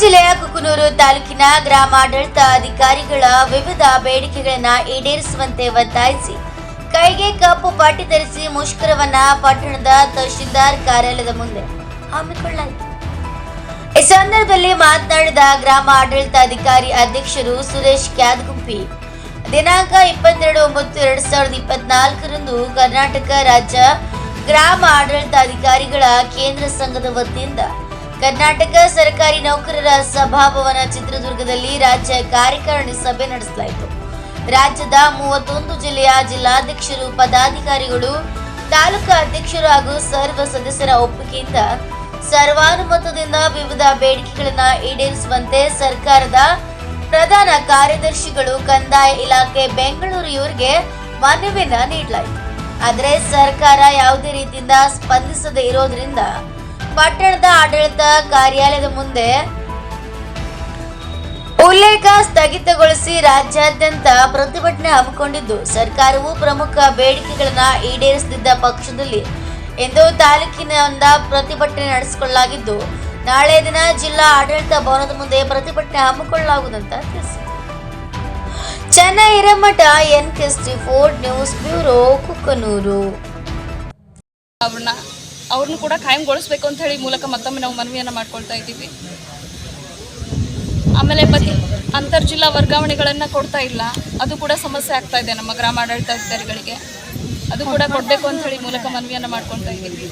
ಜಿಲ್ಲೆಯ ಕುಕನೂರು ತಾಲೂಕಿನ ಗ್ರಾಮಾಡಳಿತ ಅಧಿಕಾರಿಗಳ ವಿವಿಧ ಬೇಡಿಕೆಗಳನ್ನು ಈಡೇರಿಸುವಂತೆ ಒತ್ತಾಯಿಸಿ, ಕೈಗೆ ಕಪ್ಪು ಪಾಟಿ ಧರಿಸಿ ಮುಷ್ಕರವನ್ನ ಪಟ್ಟಣದ ತಹಶೀಲ್ದಾರ್ ಕಾರ್ಯಾಲಯದ ಮುಂದೆ ಹಮ್ಮಿಕೊಳ್ಳಲಾಯಿತು. ಈ ಸಂದರ್ಭದಲ್ಲಿ ಮಾತನಾಡಿದ ಗ್ರಾಮ ಆಡಳಿತಾಧಿಕಾರಿ ಅಧ್ಯಕ್ಷರು ಸುರೇಶ್ ಕ್ಯಾದ್ಗುಂಪಿ, ದಿನಾಂಕ ಇಪ್ಪತ್ತೆರಡು ಒಂಬತ್ತು ಎರಡ್ ಸಾವಿರದ ಇಪ್ಪತ್ನಾಲ್ಕರಂದು ಕರ್ನಾಟಕ ರಾಜ್ಯ ಗ್ರಾಮ ಆಡಳಿತಾಧಿಕಾರಿಗಳ ಕೇಂದ್ರ ಸಂಘದ ವತಿಯಿಂದ ಕರ್ನಾಟಕ ಸರ್ಕಾರಿ ನೌಕರರ ಸಭಾಭವನ ಚಿತ್ರದುರ್ಗದಲ್ಲಿ ರಾಜ್ಯ ಕಾರ್ಯಕಾರಿಣಿ ಸಭೆ ನಡೆಸಲಾಯಿತು. ರಾಜ್ಯದ ಮೂವತ್ತೊಂದು ಜಿಲ್ಲೆಯ ಜಿಲ್ಲಾಧ್ಯಕ್ಷರು, ಪದಾಧಿಕಾರಿಗಳು, ತಾಲೂಕಾ ಅಧ್ಯಕ್ಷರು ಹಾಗೂ ಸರ್ವ ಸದಸ್ಯರ ಒಪ್ಪಿಗೆಯಿಂದ ಸರ್ವಾನುಮತದಿಂದ ವಿವಿಧ ಬೇಡಿಕೆಗಳನ್ನ ಈಡೇರಿಸುವಂತೆ ಸರ್ಕಾರದ ಪ್ರಧಾನ ಕಾರ್ಯದರ್ಶಿಗಳು ಕಂದಾಯ ಇಲಾಖೆ ಬೆಂಗಳೂರು ಇವರಿಗೆ ಮನವಿಯನ್ನ ನೀಡಲಾಯಿತು. ಆದರೆ ಸರ್ಕಾರ ಯಾವುದೇ ರೀತಿಯಿಂದ ಸ್ಪಂದಿಸದೇ ಇರೋದ್ರಿಂದ ಪಟ್ಟಣದ ಆಡಳಿತ ಕಾರ್ಯಾಲಯದ ಮುಂದೆ ಉಲ್ಲೇಖ ಸ್ಥಗಿತಗೊಳಿಸಿ ರಾಜ್ಯಾದ್ಯಂತ ಪ್ರತಿಭಟನೆ ಹಮ್ಮಿಕೊಂಡಿದ್ದು, ಸರ್ಕಾರವು ಪ್ರಮುಖ ಬೇಡಿಕೆಗಳನ್ನ ಈಡೇರಿಸುತ್ತಿದ್ದ ಪಕ್ಷದಲ್ಲಿ ಎಂದು ತಾಲೂಕಿನಿಂದ ಪ್ರತಿಭಟನೆ ನಡೆಸಿಕೊಳ್ಳಲಾಗಿದ್ದು, ನಾಳೆ ದಿನ ಜಿಲ್ಲಾ ಆಡಳಿತ ಭವನದ ಮುಂದೆ ಪ್ರತಿಭಟನೆ ಹಮ್ಮಿಕೊಳ್ಳಲಾಗುವುದಂತ ಚೆನ್ನೈ ಹಿರೇಮಠ ಎನ್ ಕೆಸ್ಟಿ ಫೋರ್ಡ್ ನ್ಯೂಸ್ ಬ್ಯೂರೋ ಕುಕ್ಕನೂರು ಅವ್ರನ್ನ ಕೂಡ ಖಾಯಂಗೊಳಿಸ್ಬೇಕು ಅಂತ ಹೇಳಿ ಮೂಲಕ ಮತ್ತೊಮ್ಮೆ ನಾವು ಮನವಿಯನ್ನು ಮಾಡ್ಕೊಳ್ತಾ ಇದ್ದೀವಿ. ಆಮೇಲೆ ಬದಿ ಅಂತರ್ಜಿಲ್ಲಾ ವರ್ಗಾವಣೆಗಳನ್ನು ಕೊಡ್ತಾ ಇಲ್ಲ. ಅದು ಕೂಡ ಸಮಸ್ಯೆ ಆಗ್ತಾ ಇದೆ ನಮ್ಮ ಗ್ರಾಮ ಆಡಳಿತಾಧಿಕಾರಿಗಳಿಗೆ ಅದು ಕೂಡ ಕೊಡಬೇಕು ಅಂತ ಹೇಳಿ ಮೂಲಕ ಮನವಿಯನ್ನು ಮಾಡ್ಕೊಳ್ತಾ ಇದ್ದೀವಿ.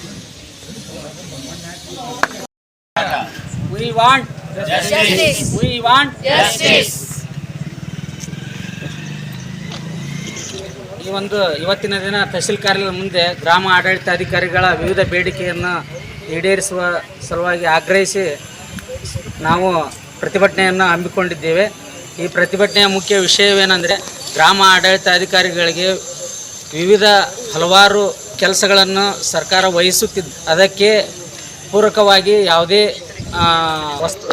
We want justice. We want justice. ಈ ಒಂದು ಇವತ್ತಿನ ದಿನ ತಹಶೀಲ್ ಕಾರ್ಯಾಲಯದ ಮುಂದೆ ಗ್ರಾಮ ಆಡಳಿತಾಧಿಕಾರಿಗಳ ವಿವಿಧ ಬೇಡಿಕೆಯನ್ನು ಈಡೇರಿಸುವ ಸಲುವಾಗಿ ಆಗ್ರಹಿಸಿ ನಾವು ಪ್ರತಿಭಟನೆಯನ್ನು ಹಮ್ಮಿಕೊಂಡಿದ್ದೇವೆ. ಈ ಪ್ರತಿಭಟನೆಯ ಮುಖ್ಯ ವಿಷಯವೇನೆಂದರೆ ಗ್ರಾಮ ಆಡಳಿತಾಧಿಕಾರಿಗಳಿಗೆ ವಿವಿಧ ಹಲವಾರು ಕೆಲಸಗಳನ್ನು ಸರ್ಕಾರ ವಹಿಸುತ್ತಿದ್ದು ಅದಕ್ಕೆ ಪೂರಕವಾಗಿ ಯಾವುದೇ ವಸ್ತು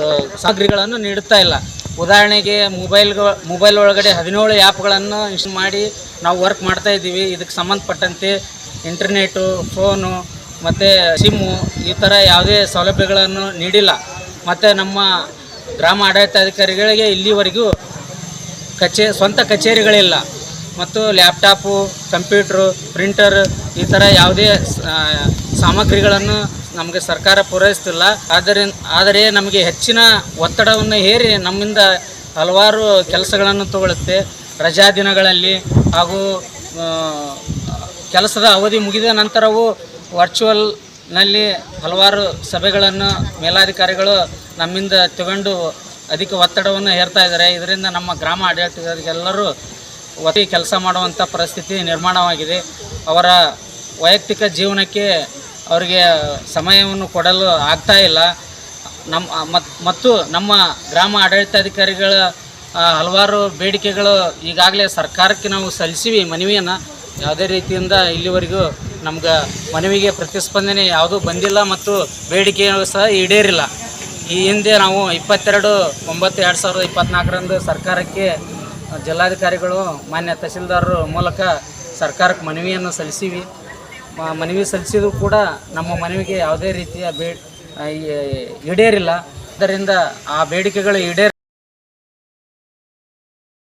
ಸಾಮಗ್ರಿಗಳನ್ನು ನೀಡುತ್ತಾ ಇಲ್ಲ. ಉದಾಹರಣೆಗೆ ಮೊಬೈಲ್ಗಳು, ಮೊಬೈಲ್ ಒಳಗಡೆ ಹದಿನೇಳು ಆ್ಯಪ್ಗಳನ್ನು ಇನ್ಸ್ಟಾಲ್ ಮಾಡಿ ನಾವು ವರ್ಕ್ ಮಾಡ್ತಾ ಇದ್ದೀವಿ. ಇದಕ್ಕೆ ಸಂಬಂಧಪಟ್ಟಂತೆ ಇಂಟರ್ನೆಟು ಫೋನು ಮತ್ತು ಸಿಮ್ಮು ಈ ಥರ ಯಾವುದೇ ಸೌಲಭ್ಯಗಳನ್ನು ನೀಡಿಲ್ಲ. ಮತ್ತು ನಮ್ಮ ಗ್ರಾಮ ಆಡಳಿತಾಧಿಕಾರಿಗಳಿಗೆ ಇಲ್ಲಿವರೆಗೂ ಕಚೇ, ಸ್ವಂತ ಕಚೇರಿಗಳಿಲ್ಲ. ಮತ್ತು ಲ್ಯಾಪ್ಟಾಪು ಕಂಪ್ಯೂಟ್ರು ಪ್ರಿಂಟರ್ ಈ ಥರ ಯಾವುದೇ ಸಾಮಗ್ರಿಗಳನ್ನು ನಮಗೆ ಸರ್ಕಾರ ಪೂರೈಸ್ತಿಲ್ಲ. ಆದ್ದರಿಂದ ಆದರೆ ನಮಗೆ ಹೆಚ್ಚಿನ ಒತ್ತಡವನ್ನು ಹೇರಿ ನಮ್ಮಿಂದ ಹಲವಾರು ಕೆಲಸಗಳನ್ನು ತಗೊಳುತ್ತೆ ರಜಾ ದಿನಗಳಲ್ಲಿ ಹಾಗೂ ಕೆಲಸದ ಅವಧಿ ಮುಗಿದ ನಂತರವೂ ವರ್ಚುವಲ್ನಲ್ಲಿ ಹಲವಾರು ಸಭೆಗಳನ್ನು ಮೇಲಾಧಿಕಾರಿಗಳು ನಮ್ಮಿಂದ ತಗೊಂಡು ಅಧಿಕ ಒತ್ತಡವನ್ನು ಹೇರ್ತಾ ಇದ್ದಾರೆ. ಇದರಿಂದ ನಮ್ಮ ಗ್ರಾಮ ಆಡಳಿತಗಾರರಿಗೆಲ್ಲರೂ ಒತ್ತಿ ಕೆಲಸ ಮಾಡುವಂಥ ಪರಿಸ್ಥಿತಿ ನಿರ್ಮಾಣವಾಗಿದೆ. ಅವರ ವೈಯಕ್ತಿಕ ಜೀವನಕ್ಕೆ ಅವರಿಗೆ ಸಮಯವನ್ನು ಕೊಡಲು ಆಗ್ತಾ ಇಲ್ಲ. ನಮ್ಮ, ಮತ್, ಮತ್ತು ನಮ್ಮ ಗ್ರಾಮ ಆಡಳಿತಾಧಿಕಾರಿಗಳ ಹಲವಾರು ಬೇಡಿಕೆಗಳು ಈಗಾಗಲೇ ಸರ್ಕಾರಕ್ಕೆ ನಾವು ಸಲ್ಲಿಸಿವಿ ಮನವಿಯನ್ನು. ಯಾವುದೇ ರೀತಿಯಿಂದ ಇಲ್ಲಿವರೆಗೂ ನಮ್ಗೆ ಮನವಿಗೆ ಪ್ರತಿಸ್ಪಂದನೆ ಯಾವುದೂ ಬಂದಿಲ್ಲ ಮತ್ತು ಬೇಡಿಕೆ ಸಹ ಈಡೇರಿಲ್ಲ. ಈ ಹಿಂದೆ ನಾವು ಇಪ್ಪತ್ತೆರಡು, ಒಂಬತ್ತು, ಎರಡು ಸಾವಿರದ ಇಪ್ಪತ್ತ್ನಾಲ್ಕರಂದು ಸರ್ಕಾರಕ್ಕೆ ಜಿಲ್ಲಾಧಿಕಾರಿಗಳು, ಮಾನ್ಯ ತಹಸೀಲ್ದಾರರ ಮೂಲಕ ಸರ್ಕಾರಕ್ಕೆ ಮನವಿಯನ್ನು ಸಲ್ಲಿಸಿವಿ. ಮನವಿ ಸಲ್ಲಿಸಿದ್ರು ಕೂಡ ನಮ್ಮ ಮನವಿಗೆ ಯಾವುದೇ ರೀತಿಯ ಬೇ ಈಡೇರಿಲ್ಲ. ಆದ್ದರಿಂದ ಆ ಬೇಡಿಕೆಗಳು ಈಡೇರ